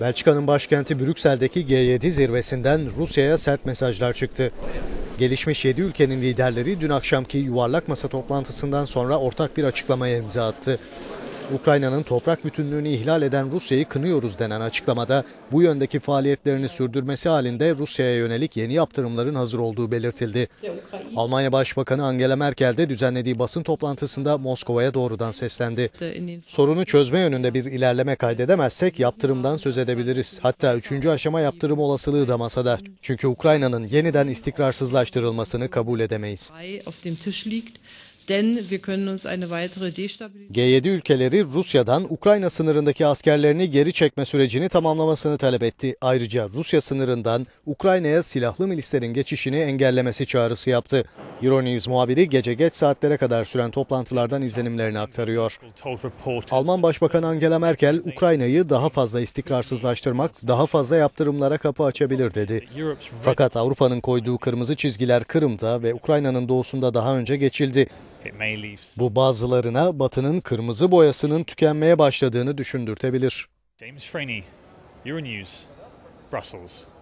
Belçika'nın başkenti Brüksel'deki G7 zirvesinden Rusya'ya sert mesajlar çıktı. Gelişmiş 7 ülkenin liderleri dün akşamki yuvarlak masa toplantısından sonra ortak bir açıklamaya imza attı. Ukrayna'nın toprak bütünlüğünü ihlal eden Rusya'yı kınıyoruz denen açıklamada bu yöndeki faaliyetlerini sürdürmesi halinde Rusya'ya yönelik yeni yaptırımların hazır olduğu belirtildi. Almanya Başbakanı Angela Merkel de düzenlediği basın toplantısında Moskova'ya doğrudan seslendi. Sorunu çözme yönünde bir ilerleme kaydedemezsek yaptırımdan söz edebiliriz. Hatta üçüncü aşama yaptırım olasılığı da masada. Çünkü Ukrayna'nın yeniden istikrarsızlaştırılmasını kabul edemeyiz. Auf dem Tisch liegt, denn wir können uns eine weitere Destabilisierung G7 ülkeleri Rusya'dan Ukrayna sınırındaki askerlerini geri çekme sürecini tamamlamasını talep etti. Ayrıca Rusya sınırından Ukrayna'ya silahlı milislerin geçişini engellemesi çağrısı yaptı. Euronews muhabiri gece geç saatlere kadar süren toplantılardan izlenimlerini aktarıyor. Alman Başbakanı Angela Merkel, Ukrayna'yı daha fazla istikrarsızlaştırmak, daha fazla yaptırımlara kapı açabilir dedi. Fakat Avrupa'nın koyduğu kırmızı çizgiler Kırım'da ve Ukrayna'nın doğusunda daha önce geçildi. Bu bazılarına Batı'nın kırmızı boyasının tükenmeye başladığını düşündürtebilir. James Freeney, Euronews, Brussels.